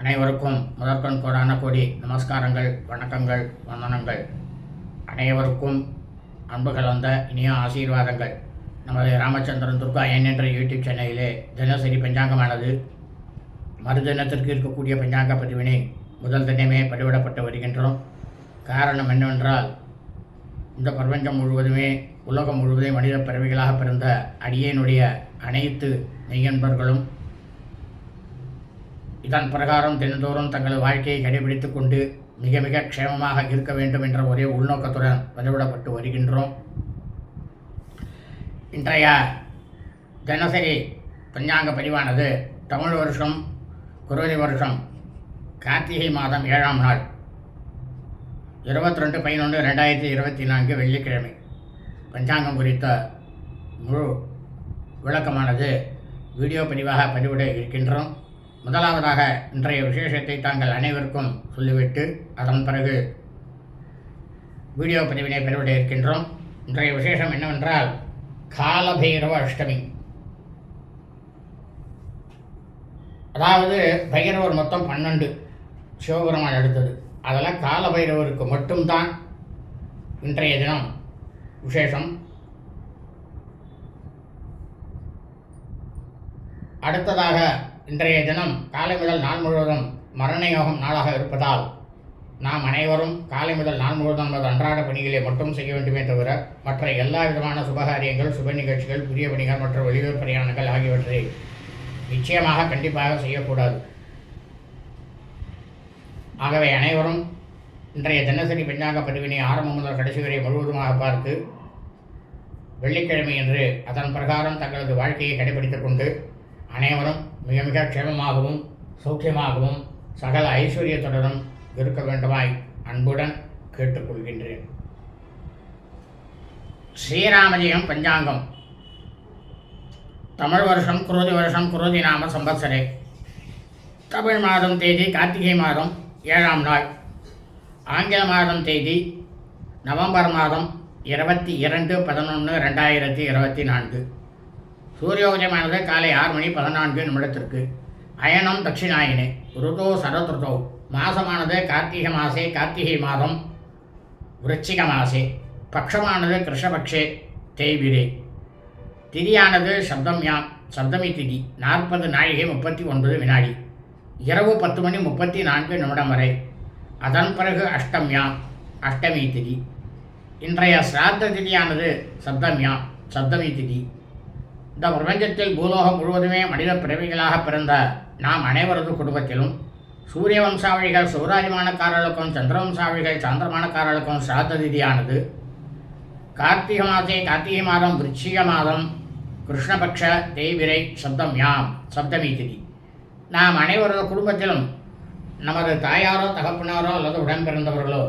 அனைவருக்கும் முதற்கண் கோடான கோடி நமஸ்காரங்கள் வணக்கங்கள் வந்தனங்கள். அனைவருக்கும் அன்பு கலந்த இனிய ஆசீர்வாதங்கள். நமது ராமச்சந்திரன் துர்கா என் என்ற யூடியூப் சேனலிலே தினசரி பஞ்சாங்கமானது. மறுதினத்திற்கு இருக்கக்கூடிய பஞ்சாங்க பதிவினை முதல் தினமே பதிவிடப்பட்டு வருகின்றோம். காரணம் என்னவென்றால் இந்த பிரபஞ்சம் முழுவதுமே உலகம் முழுவதும் மனித பிறவிகளாக பிறந்த அடியேனுடைய அனைத்து மெய்யன்பர்களும் இதன் பிரகாரம் தினந்தோறும் தங்கள் வாழ்க்கையை கடைபிடித்துக் கொண்டு மிக மிக க்ஷேமமாக இருக்க வேண்டும் என்ற ஒரே உள்நோக்கத்துடன் பதிவிடப்பட்டு வருகின்றோம். இன்றைய தினசரி பஞ்சாங்க பதிவானது தமிழ் வருஷம் குருவதி வருஷம் கார்த்திகை மாதம் ஏழாம் நாள் இருபத்தி ரெண்டு பதினொன்று ரெண்டாயிரத்தி இருபத்தி நான்கு வெள்ளிக்கிழமை. பஞ்சாங்கம் குறித்த முழு விளக்கமானது வீடியோ பதிவாக பதிவிட இருக்கின்றோம். முதலாவதாக இன்றைய விசேஷத்தை தாங்கள் அனைவருக்கும் சொல்லிவிட்டு அதன் பிறகு வீடியோ பதிவினை பெறவிட இருக்கின்றோம் இன்றைய விசேஷம் என்னவென்றால் காலபைரவ அஷ்டமி. அதாவது பைரவர் மொத்தம் பன்னெண்டு சிவபெருமான் எடுத்தது அதில் காலபைரவருக்கு மட்டும்தான் இன்றைய தினம் விசேஷம். அடுத்ததாக இன்றைய தினம் காலை முதல் நாள் முழுவதும் மரண யோகம் நாளாக இருப்பதால் நாம் அனைவரும் காலை முதல் நாள் முழுவதும் நமது அன்றாட பணிகளை மட்டும் செய்ய வேண்டுமே தவிர மற்ற எல்லா விதமான சுபகாரியங்கள் சுப நிகழ்ச்சிகள் புதிய பணிகள் மற்றும் வெளியூர் பிரயாணங்கள் ஆகியவற்றை நிச்சயமாக கண்டிப்பாக செய்யக்கூடாது. ஆகவே அனைவரும் இன்றைய தினசரி பஞ்சாங்க பதிவினை ஆரம்பம் முதல் கடைசி வரை முழுவதுமாக பார்த்து வெள்ளிக்கிழமை என்று அதன் பிரகாரம் தங்களது வாழ்க்கையை கடைபிடித்துக் கொண்டு அனைவரும் மிக மிக க்ஷேமமாகவும் சௌக்கியமாகவும் சகல ஐஸ்வர்யத்துடனும் இருக்க வேண்டுமாய் அன்புடன் கேட்டுக்கொள்கின்றேன். ஸ்ரீராமஜெயம் பஞ்சாங்கம். தமிழ் வருஷம் குரோதி வருஷம் குரோதி நாம சம்பத்சரே. தமிழ் மாதம் தேதி கார்த்திகை மாதம் ஏழாம் நாள். ஆங்கில மாதம் தேதி நவம்பர் மாதம் இருபத்தி இரண்டு பதினொன்று ரெண்டாயிரத்தி இருபத்தி நான்கு. சூரியோதயமானது காலை ஆறு மணி பதினான்கு நிமிடத்திற்கு. அயனம் தட்சிணாயினே. ருதோ சரத்ருதோ. மாசமானது கார்த்திகை மாசே கார்த்திகை மாதம் விருச்சிக மாசே. பக்ஷமானது கிருஷ்ணபக்ஷே தேய்பிரே. திதியானது சப்தம்யாம் சப்தமி திதி நாற்பது நாழிகை முப்பத்தி ஒன்பது வினாடி. இரவு பத்து மணி முப்பத்தி நான்கு நிமிடம் வரை. அதன் பிறகு அஷ்டம்யாம் அஷ்டமி திதி. இன்றைய சிராத்த திதியானது சப்தம்யாம் சப்தமி திதி. இந்த பிரபஞ்சத்தில் பூலோகம் முழுவதுமே மனித பிறவிகளாக பிறந்த நாம் அனைவரது குடும்பத்திலும் சூரிய வம்சாவளிகள் சௌராஜமானக்காரர்களுக்கும் சந்திரவம்சாவழிகள் சாந்திரமானக்காரர்களுக்கும் சிராத்த திதியானது. கார்த்திகை மாதே கார்த்திகை மாதம் விருச்சிக மாதம் கிருஷ்ணபக்ஷ தேய்விரை சப்தம் யாம் சப்தமி திதி. நாம் அனைவரது குடும்பத்திலும் நமது தாயாரோ தகப்பனாரோ அல்லது உடன் பிறந்தவர்களோ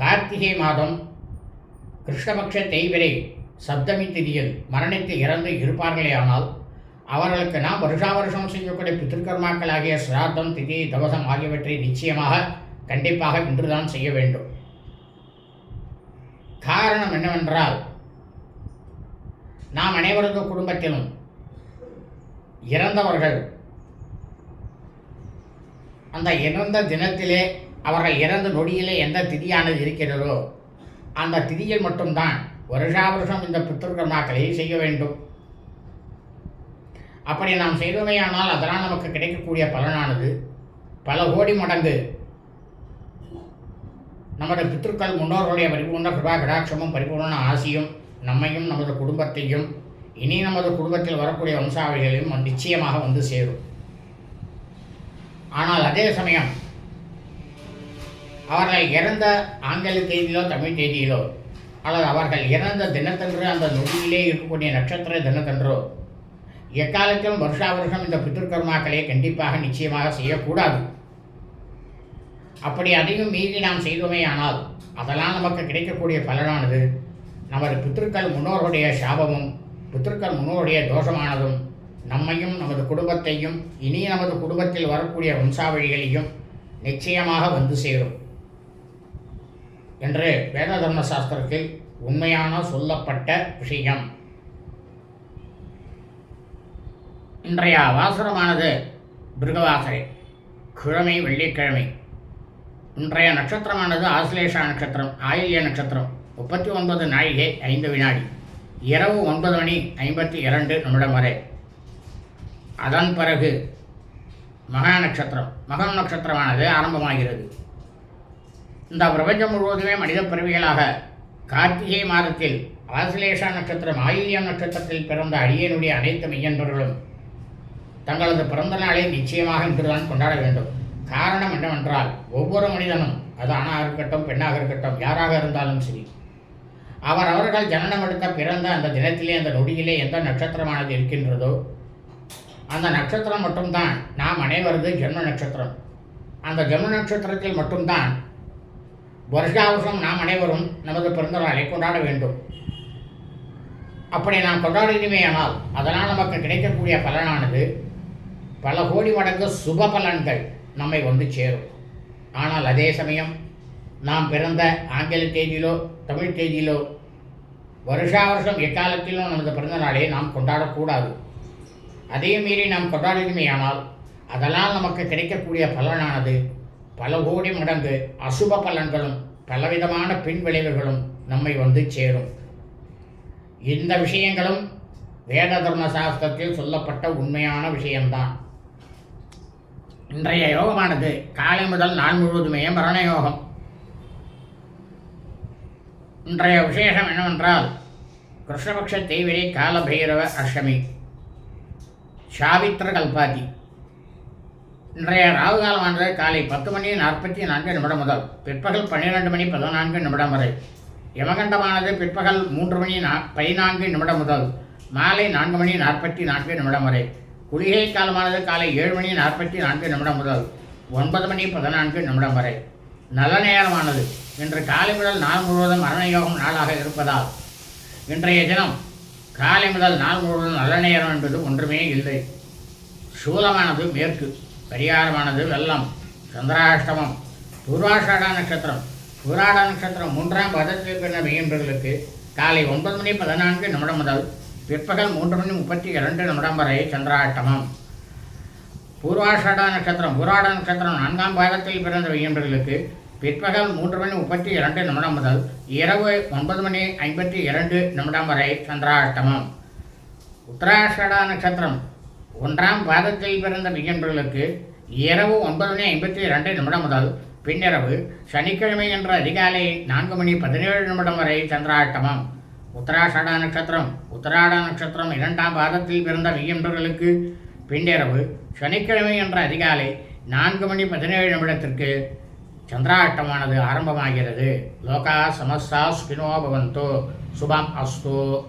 கார்த்திகை மாதம் கிருஷ்ணபக்ஷ தேய்விரை சப்தமி திதியில் மரணித்து இறந்து இருப்பார்களேயானால் அவர்களுக்கு நாம் வருஷா வருஷம் செய்யக்கூடிய பித்திருக்கர்மாக்கள் ஆகிய சிராத்தம் திதி தவசம் ஆகியவற்றை நிச்சயமாக கண்டிப்பாக இன்றுதான் செய்ய வேண்டும். காரணம் என்னவென்றால் நாம் அனைவரது குடும்பத்திலும் இறந்தவர்கள் அந்த இறந்த தினத்திலே அவர்கள் இறந்த நொடியிலே எந்த திதியானது இருக்கிறதோ அந்த திதியில் மட்டும்தான் வருஷாவருஷம் இந்த பித்திருக்கர்மாக்களை செய்ய வேண்டும். அப்படி நாம் செய்தோமேயானால் அதனால் நமக்கு கிடைக்கக்கூடிய பலனானது பல கோடி மடங்கு. நமது பித்திருக்கள் முன்னோர்களுடைய பரிபூர்ண கிருபா கடாட்சமும் பரிபூர்ண ஆசியும் நம்மையும் நமது குடும்பத்தையும் இனி நமது குடும்பத்தில் வரக்கூடிய வம்சாவளிகளையும் நிச்சயமாக வந்து சேரும். ஆனால் அதே சமயம் அவர்கள் இறந்த ஆங்கில தேதியிலோ தமிழ் தேதியிலோ அல்லது அவர்கள் இறந்த தினத்தன்று அந்த நொடியிலே இருக்கக்கூடிய நட்சத்திர தினத்தன்றோ. எக்காலத்திலும் வருஷா வருஷம் இந்த பித்திருக்கர்மாக்களை கண்டிப்பாக நிச்சயமாக செய்யக்கூடாது. அப்படி அதையும் மீறி நாம் செய்தோமே ஆனால் அதெல்லாம் நமக்கு கிடைக்கக்கூடிய பலனானது நமது பித்திருக்கள் முன்னோருடைய சாபமும் பித்திருக்கள் முன்னோருடைய தோஷமானதும் நம்மையும் நமது குடும்பத்தையும் இனி நமது குடும்பத்தில் வரக்கூடிய வம்சாவழிகளையும் நிச்சயமாக வந்து சேரும். என்று வேத தர்ம சாஸ்திரத்தில் உண்மையான சொல்லப்பட்ட விஷயம். இன்றைய வாசனமானது பிருகவாசரை கிழமை வெள்ளிக்கிழமை. இன்றைய நட்சத்திரமானது ஆசிலேஷா நட்சத்திரம் ஆயில்ய நட்சத்திரம். முப்பத்தி ஒன்பது நாழிகை ஐந்து வினாடி. இரவு ஒன்பது மணி ஐம்பத்தி இரண்டு நிமிடம் வரை. அதன் பிறகு மகா நட்சத்திரம். மகம் நட்சத்திரமானது ஆரம்பமாகிறது. இந்த பிரபஞ்சம் முழுவதுமே மனித பிறவிகளாக கார்த்திகை மாதத்தில் ஆசிலேஷா நட்சத்திரம் ஆயில்யம் நட்சத்திரத்தில் பிறந்த அடியனுடைய அனைத்து மெய்யன்பர்களும் தங்களது பிறந்த நாளை நிச்சயமாக இன்றுதான் கொண்டாட வேண்டும். காரணம் என்னவென்றால் ஒவ்வொரு மனிதனும் அது ஆணாக இருக்கட்டும் பெண்ணாக இருக்கட்டும் யாராக இருந்தாலும் சரி அவர் அவர்கள் ஜனனம் எடுத்த பிறந்த அந்த தினத்திலே அந்த நொடியிலே எந்த நட்சத்திரமானது இருக்கின்றதோ அந்த நட்சத்திரம் மட்டும்தான் நாம் அனைவரது ஜென்ம நட்சத்திரம். அந்த ஜென்ம நட்சத்திரத்தில் மட்டும்தான் வருஷாவசம் நாம் அனைவரும் நமது பிறந்த நாளை கொண்டாட வேண்டும். அப்படி நாம் கொண்டாடினமேயானால் அதனால் நமக்கு கிடைக்கக்கூடிய பலனானது பல கோடி மடங்கு சுப பலன்கள் நம்மை வந்து சேரும். ஆனால் அதே சமயம் நாம் பிறந்த ஆங்கில தேதியிலோ தமிழ் தேதியிலோ வருஷா வருஷம் எக்காலத்திலும் நமது பிறந்த நாளை நாம் கொண்டாடக்கூடாது. அதே மீறி நாம் கொண்டாடினமேயானால் அதனால் நமக்கு கிடைக்கக்கூடிய பலனானது பல கோடி மடங்கு அசுப பலன்களும் பலவிதமான பின் விளைவுகளும் நம்மை வந்து சேரும். இந்த விஷயங்களும் வேத தர்ம சாஸ்திரத்தில் சொல்லப்பட்ட உண்மையான விஷயம்தான். இன்றைய யோகமானது காலை முதல் நாள் முழுவதுமே மரண யோகம் இன்றைய விசேஷம் என்னவென்றால் கிருஷ்ணபக்ஷ தேவிரை காலபைரவ அஷ்டமி சாவித்திர கல்பாதி. இன்றைய ராகு காலமானது காலை பத்து மணி நாற்பத்தி நான்கு நிமிடம் முதல் பிற்பகல் பன்னிரெண்டு மணி பதினான்கு நிமிடம் வரை. யமகண்டமானது பிற்பகல் மூன்று மணி நா பதினான்கு நிமிடம் முதல் மாலை நான்கு மணி நாற்பத்தி நான்கு நிமிடம் வரை. குளிகை காலமானது காலை ஏழு மணி நாற்பத்தி நான்கு நிமிடம் முதல் ஒன்பது மணி பதினான்கு நிமிடம் வரை. நல்ல நேரமானது. இன்று காலை முதல் நாள் முழுவதும் மரணயோகம் நாளாக இருப்பதால் இன்றைய தினம் காலை முதல் நாள் முழுவதும் நல்ல நேரம் என்பது ஒன்றுமே இல்லை. சூலமானது மேற்கு. பரிகாரமானது வெள்ளம் சந்திராஷ்டமம் பூர்வாஷாடா நட்சத்திரம் பூராடா நட்சத்திரம் மூன்றாம் பதத்தில் பிறந்த மெய்யன்பர்களுக்கு காலை ஒன்பது மணி பதினான்கு நிமிடம் முதல் பிற்பகல் மூன்று மணி முப்பத்தி இரண்டு நிமிடம் வரை சந்திராஷ்டமம். பூர்வாஷாடா நட்சத்திரம் பூராட நட்சத்திரம் நான்காம் பாதத்தில் பிறந்த மெய்யன்பர்களுக்கு பிற்பகல் மூன்று மணி முப்பத்தி இரண்டு நிமிடம் முதல் இரவு ஒன்பது மணி ஐம்பத்தி இரண்டு நிமிடம் வரை சந்திராஷ்டமம். உத்தராஷடா நட்சத்திரம் ஒன்றாம் பாதத்தில் பிறந்த மிகன்றர்களுக்கு இரவு ஒன்பது மணி ஐம்பத்தி ரெண்டு நிமிடம் முதல் பின்னிரவு சனிக்கிழமை என்ற அதிகாலை நான்கு மணி பதினேழு நிமிடம் வரை சந்திராட்டமம். உத்தராஷடா நட்சத்திரம். உத்தராட நட்சத்திரம் இரண்டாம் பாதத்தில் பிறந்த மிகன்றர்களுக்கு பின்னிரவு சனிக்கிழமை என்ற அதிகாலை நான்கு மணி பதினேழு நிமிடத்திற்கு சந்திராட்டமானது ஆரம்பமாகிறது. லோகா சமஸ்தா ஸ்பினோ பவந்தோ. சுபம் அஸ்து.